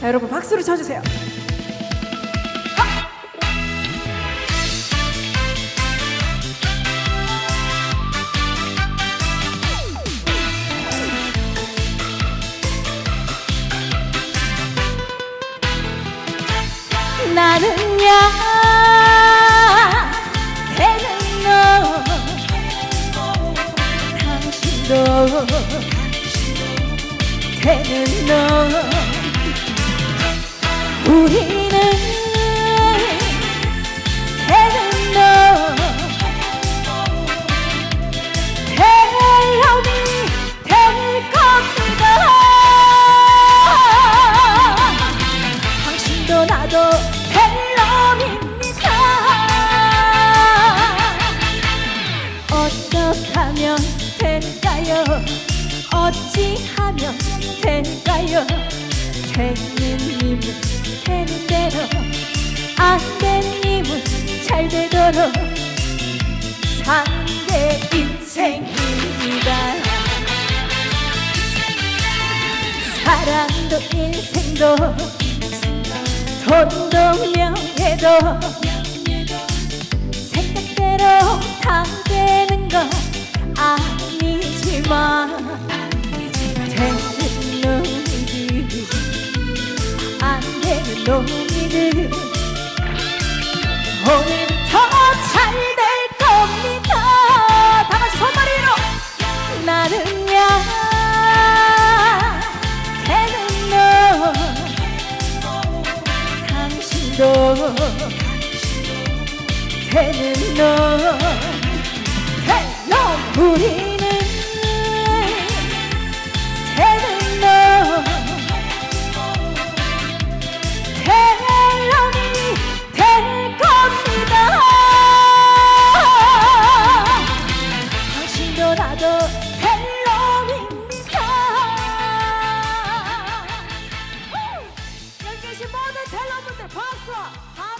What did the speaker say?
자 여러분 박수를 쳐주세요. 나는야 당신도 되는 너. 우리는 되는 너. 텔러미 될 겁니다. 당신도 나도 텔러입 되는 님은 되는 대로 안 되는 님은 잘 되도록 게 인생입니다. 사랑도 인생도 돈도 명예도 놈이들 오늘부터 잘 될 겁니다. 다 같이 손머리 위로. 나는야 되는 너. 당신도. 되는 너. 되는 우리 fuerte, paso.